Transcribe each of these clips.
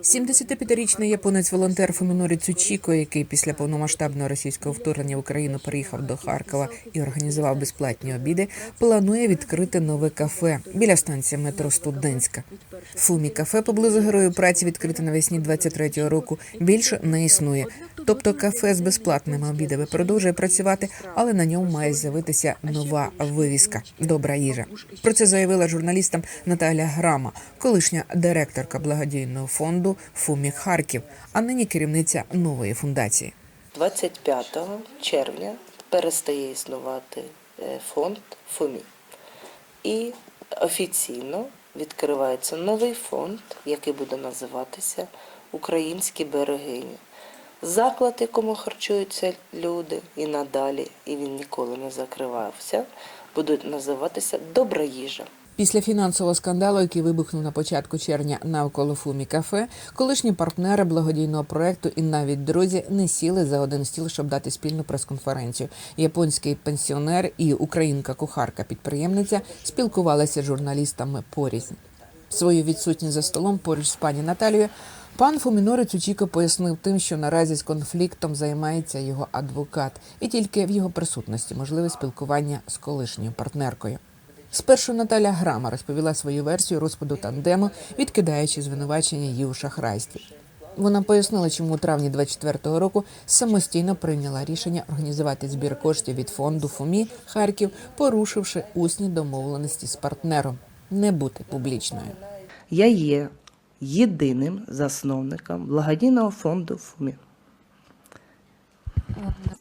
75-річний японець-волонтер Фумінорі Цучіко, який після повномасштабного російського вторгнення в Україну переїхав до Харкова і організував безплатні обіди, планує відкрити нове кафе біля станції метро Студентська. Фумі кафе поблизу герою праці відкрите навесні 23-го року. Більше не існує. Тобто кафе з безплатними обідами продовжує працювати, але на ньому має з'явитися нова вивіска Добра їжа. Про це заявила журналістам Наталя Грама, колишня директорка благодійного фонду Фумі Харків, а нині керівниця нової фундації. 25 червня перестає існувати е, фонд ФОМІ. І офіційно відкривається новий фонд, який буде називатися Українські берегині. Заклад, якому харчуються люди і надалі, і він ніколи не закривався, будуть називатися Добра їжа. Після фінансового скандалу, який вибухнув на початку червня навколо Фумі кафе, колишні партнери благодійного проекту і навіть друзі не сіли за один стіл, щоб дати спільну прес-конференцію. Японський пенсіонер і українка-кухарка підприємниця спілкувалися з журналістами порізнь. Свою відсутність за столом поруч з пані Наталією пан Фумінори Цучіко пояснив тим, що наразі з конфліктом займається його адвокат, і тільки в його присутності можливе спілкування з колишньою партнеркою. Спершу Наталя Грама розповіла свою версію розпаду тандему, відкидаючи звинувачення її у шахрайстві. Вона пояснила, чому у травні 24-го року самостійно прийняла рішення організувати збір коштів від фонду ФОМІ Харків, порушивши усні домовленості з партнером не бути публічною. Я є єдиним засновником благодійного фонду ФУМІ.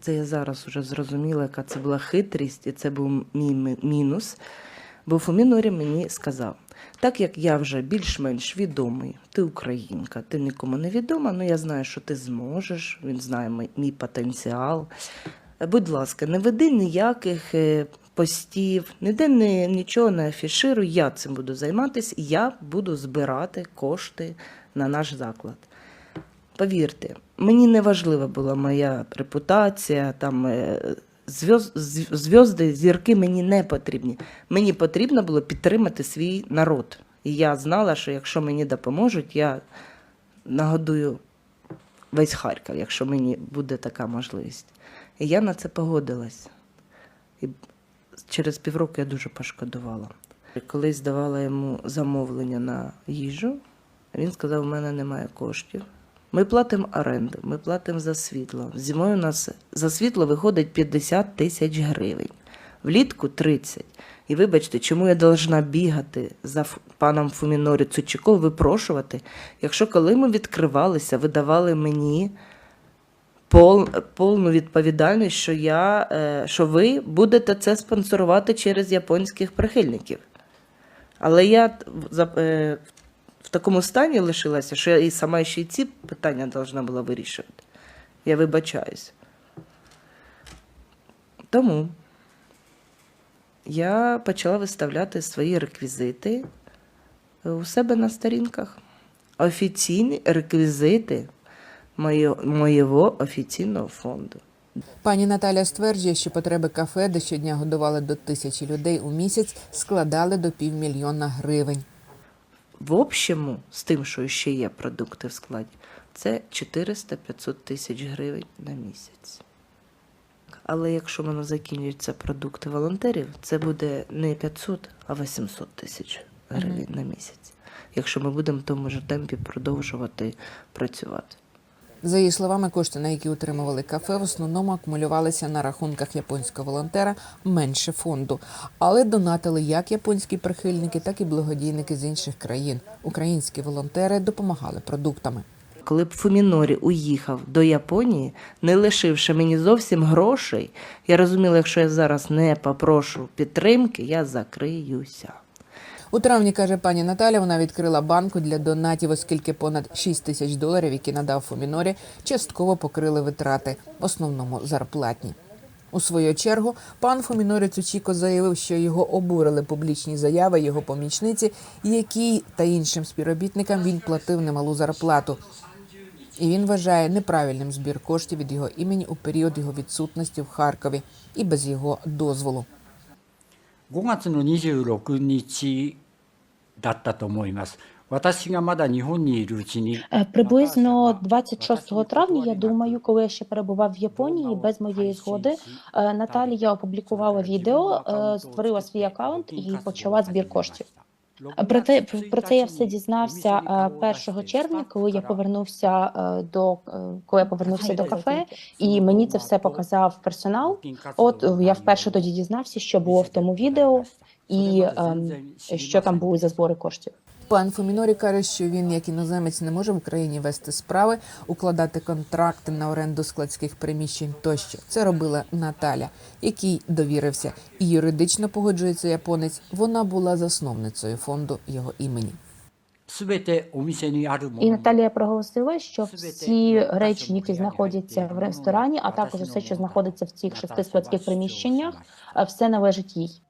Це я зараз вже зрозуміла, яка це була хитрість, і це був мій мінус. Бо Фумінорі мені сказав: так як я вже більш-менш відомий, ти українка, ти нікому не відома, але я знаю, що ти зможеш, він знає мій, мій потенціал. Е, Будь ласка, не веди ніяких е, постів, ніде не, нічого не афішируй, я цим буду займатися, і я буду збирати кошти на наш заклад. Повірте, мені не важлива була моя репутація, там зв'яз- зв'язди, зірки мені не потрібні. Мені потрібно було підтримати свій народ. І я знала, що якщо мені допоможуть, я нагодую весь Харків, якщо мені буде така можливість. І я на це погодилась. І через півроку я дуже пошкодувала. Колись давала йому замовлення на їжу, він сказав: у мене немає коштів. Ми платимо оренду, ми платимо за світло. Зимою у нас за світло виходить 50 тисяч гривень, влітку 30. І вибачте, чому я должна бігати за паном Фумінорі Цучуком, випрошувати, якщо коли ми відкривалися, ви давали мені пол, повну відповідальність, що, я, е, що ви будете це спонсорувати через японських прихильників. Але я т- в- такому стані лишилася, що я і сама ще й ці питання должна була вирішувати. Я вибачаюсь. Тому я почала виставляти свої реквізити у себе на сторінках. Офіційні реквізити моє- моєго офіційного фонду. Пані Наталя стверджує, що потреби кафе, де щодня годували до тисячі людей у місяць, складали до півмільйона гривень. В общому, з тим, що ще є продукти в складі, це 400-500 тисяч гривень на місяць. Але якщо воно закінчуються продукти волонтерів, це буде не 500, а 800 тисяч гривень на місяць. Якщо ми будемо в тому ж темпі продовжувати працювати. За її словами, кошти, на які утримували кафе, в основному акумулювалися на рахунках японського волонтера менше фонду, але донатили як японські прихильники, так і благодійники з інших країн. Українські волонтери допомагали продуктами. Коли б Фумінорі уїхав до Японії, не лишивши мені зовсім грошей, я розуміла, якщо я зараз не попрошу підтримки, я закриюся. У травні каже пані Наталя, вона відкрила банку для донатів, оскільки понад 6 тисяч доларів, які надав Фомінорі, частково покрили витрати, в основному зарплатні. У свою чергу пан Фомінорі Цучіко заявив, що його обурили публічні заяви його помічниці, якій та іншим співробітникам він платив немалу зарплату. І він вважає неправильним збір коштів від його імені у період його відсутності в Харкові і без його дозволу. 5月の26日だったと思います。 私がまだ日本にいるうちに Е, Приблизно 26 травня, я думаю, коли я ще перебував в Японії без моєї згоди, е, Наталія опублікувала відео, е, створила свій аккаунт і почала збір коштів. Е, Про те про це я все дізнався е, 1 червня, коли я повернувся е, до е, коли я повернувся до кафе, і мені це все показав персонал. От е, я вперше тоді дізнався, що було в тому відео, і ем, що там були за збори коштів. Пан Фомінорі каже, що він, як іноземець, не може в Україні вести справи, укладати контракти на оренду складських приміщень тощо. Це робила Наталя, якій довірився, і юридично погоджується японець. Вона була засновницею фонду його імені. І Наталія проголосила, що всі речі, які знаходяться в ресторані, а також все, що знаходиться в цих шести складських приміщеннях, все належить їй.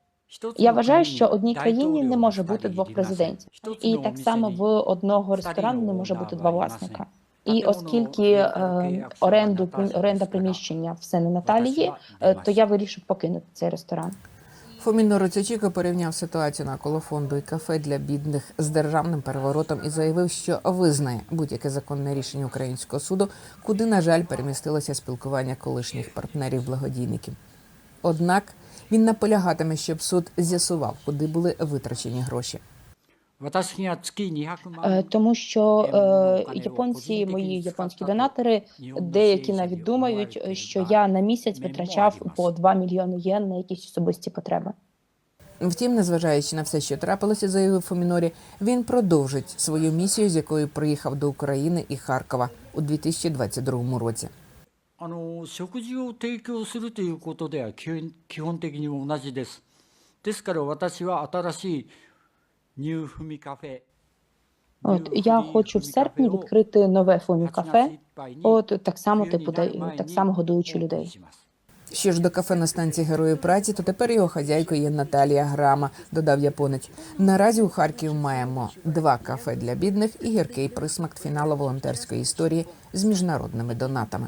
Я вважаю, що одній країні не може бути двох президентів, і так само в одного ресторану не може бути два власника. І оскільки е, оренду оренда приміщення все на Наталії, е, то я вирішив покинути цей ресторан. Фоміноро Цючіко порівняв ситуацію навколо фонду і кафе для бідних з державним переворотом і заявив, що визнає будь-яке законне рішення українського суду, куди, на жаль, перемістилося спілкування колишніх партнерів благодійників. Однак він наполягатиме, щоб суд з'ясував, куди були витрачені гроші. Е, тому що е, японці, мої японські донатори, деякі навіть думають, що я на місяць витрачав по 2 мільйони єн на якісь особисті потреби. Втім, незважаючи на все, що трапилося, заявив Фомінорі, він продовжить свою місію, з якою приїхав до України і Харкова у 2022 році. あの食事を提供するということでは基本基本的に同じです。ですから私は新しいニューフミカフェ От я хочу в серпні відкрити нове фумі кафе. От так само типу да- так само годуючи людей. Що ж до кафе на станції Герої праці, то тепер його хазяйкою є Наталія Грама, додав японець. Наразі у Харків маємо два кафе для бідних і гіркий присмак фіналу волонтерської історії з міжнародними донатами.